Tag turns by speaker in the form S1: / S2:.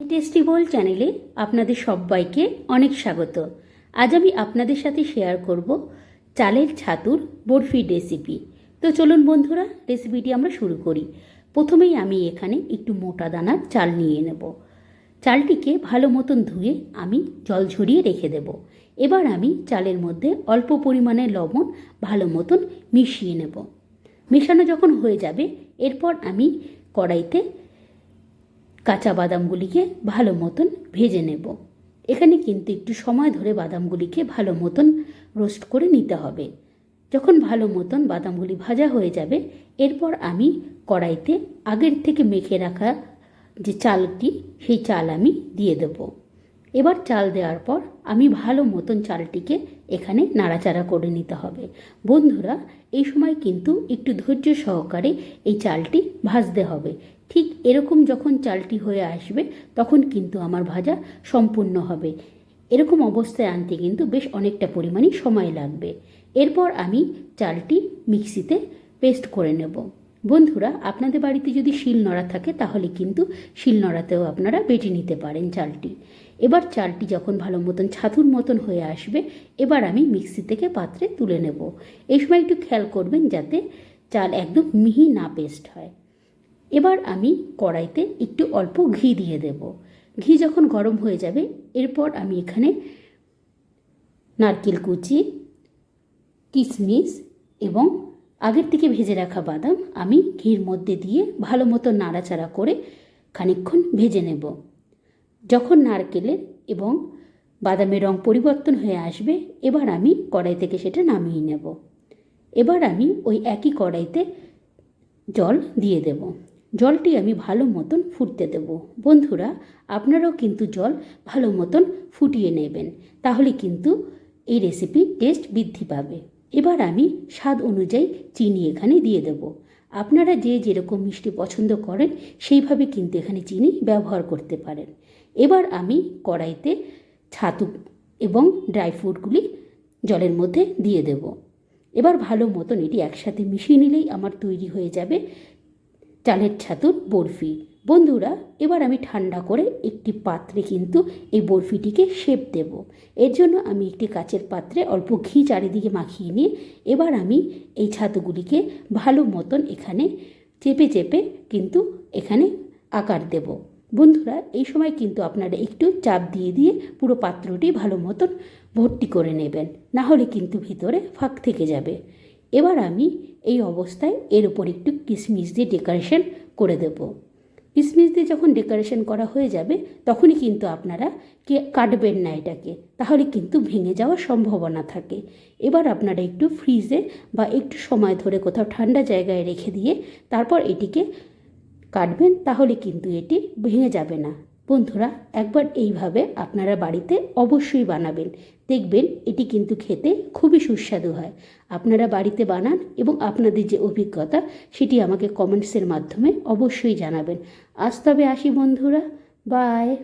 S1: Tasty বল চ্যানেলে আপনাদের সবাইকে অনেক স্বাগত। আজ আমি আপনাদের সাথে শেয়ার করব চালের ছাতুর বরফির রেসিপি। তো চলুন বন্ধুরা, রেসিপিটি আমরা শুরু করি। প্রথমেই আমি এখানে একটু মোটা দানার চাল নিয়ে নেব। চালটিকে ভালো মতন ধুয়ে আমি জল ঝরিয়ে রেখে দেব। এবার আমি চালের মধ্যে অল্প পরিমাণে লবণ ভালো মতন মিশিয়ে নেব। মেশানো যখন হয়ে যাবে, এরপর আমি কড়াইতে কাঁচা বাদামগুলিকে ভালো মতন ভেজে নেব। এখানে কিন্তু একটু সময় ধরে বাদামগুলিকে ভালো মতন রোস্ট করে নিতে হবে। যখন ভালো মতন বাদামগুলি ভাজা হয়ে যাবে, এরপর আমি কড়াইতে আগের থেকে মেখে রাখা যে চালটি, সেই চাল আমি দিয়ে দেব। এবার চাল দেওয়ার পর আমি ভালো মতন চালটিকে এখানে নাড়াচাড়া করে নিতে হবে। বন্ধুরা, এই সময় কিন্তু একটু ধৈর্য সহকারে এই চালটি ভাজতে হবে। ঠিক এরকম যখন চালটি হয়ে আসবে, তখন কিন্তু আমার ভাজা সম্পূর্ণ হবে। এরকম অবস্থায় আনতে কিন্তু বেশ অনেকটা পরিমাণে সময় লাগবে। এরপর আমি চালটি মিক্সিতে পেস্ট করে নেব। বন্ধুরা, আপনাদের বাড়িতে যদি শিল নড়া থাকে, তাহলে কিন্তু শিল নড়াতেও আপনারা বেটে নিতে পারেন চালটি। এবার চালটি যখন ভালো মতন ছাতুর মতন হয়ে আসবে, এবার আমি মিক্সি থেকে পাত্রে তুলে নেব। এই সময় একটু খেয়াল করবেন যাতে চাল একদম মিহি না পেস্ট হয়। এবার আমি কড়াইতে একটু অল্প ঘি দিয়ে দেব। ঘি যখন গরম হয়ে যাবে, এরপর আমি এখানে নারকেল কুচি, কিশমিশ এবং আগের থেকে ভেজে রাখা বাদাম আমি ঘির মধ্যে দিয়ে ভালো মতো নাড়াচাড়া করে খানিকক্ষণ ভেজে নেব। যখন নারকেলের এবং বাদামের রং পরিবর্তন হয়ে আসবে, এবার আমি কড়াই থেকে সেটা নামিয়ে নেব। এবার আমি ওই একই কড়াইতে জল দিয়ে দেব। জলটি আমি ভালো মতন ফুটতে দেব। বন্ধুরা, আপনারাও কিন্তু জল ভালো মতন ফুটিয়ে নেবেন, তাহলে কিন্তু এই রেসিপি টেস্ট বৃদ্ধি পাবে। এবার আমি স্বাদ অনুযায়ী চিনি এখানে দিয়ে দেব। আপনারা যে যেরকম মিষ্টি পছন্দ করেন, সেইভাবে কিন্তু এখানে চিনি ব্যবহার করতে পারেন। এবার আমি কড়াইতে ছাতু এবং ড্রাই ফ্রুটগুলি জলের মধ্যে দিয়ে দেব। এবার ভালো মতন এটি একসাথে মিশিয়ে নিলেই আমার তৈরি হয়ে যাবে। চালের ছাতুর বরফি। বন্ধুরা, এবার আমি ঠান্ডা করে একটি পাত্রে কিন্তু এই বরফিটিকে শেপ দেব। এর জন্য আমি একটি কাচের পাত্রে অল্প ঘি চারিদিকে মাখিয়ে নিয়ে এবার আমি এই ছাতুগুলিকে ভালো মতন এখানে চেপে চেপে কিন্তু এখানে আকার দেব। বন্ধুরা, এই সময় কিন্তু আপনারা একটু চাপ দিয়ে দিয়ে পুরো পাত্রটি ভালো মতন ভর্তি করে নেবেন। না হলে কিন্তু ভিতরে ফাঁক থেকে যাবে। এবার আমি এই অবস্থায় এর উপর একটু কিশমিশ দিয়ে ডেকোরেশন করে দেব। কিশমিশ দিয়ে যখন ডেকোরেশন করা হয়ে যাবে, তখনই কিন্তু আপনারা কে কাটবেন না এটাকে, তাহলে কিন্তু ভেঙে যাওয়ার সম্ভাবনা থাকে। এবার আপনারা একটু ফ্রিজে বা একটু সময় ধরে কোথাও ঠান্ডা জায়গায় রেখে দিয়ে তারপর এটিকে কাটবেন, তাহলে কিন্তু এটি ভেঙে যাবে না। বন্ধুরা, একবার এইভাবে আপনারা বাড়িতে অবশ্যই বানাবেন। দেখবেন এটি কিন্তু খেতে খুবই সুস্বাদু হয়। আপনারা বাড়িতে বানান এবং আপনাদের যে অভিজ্ঞতা, সেটি আমাকে কমেন্টসের মাধ্যমে অবশ্যই জানাবেন। আজ তবে আসি বন্ধুরা। বাই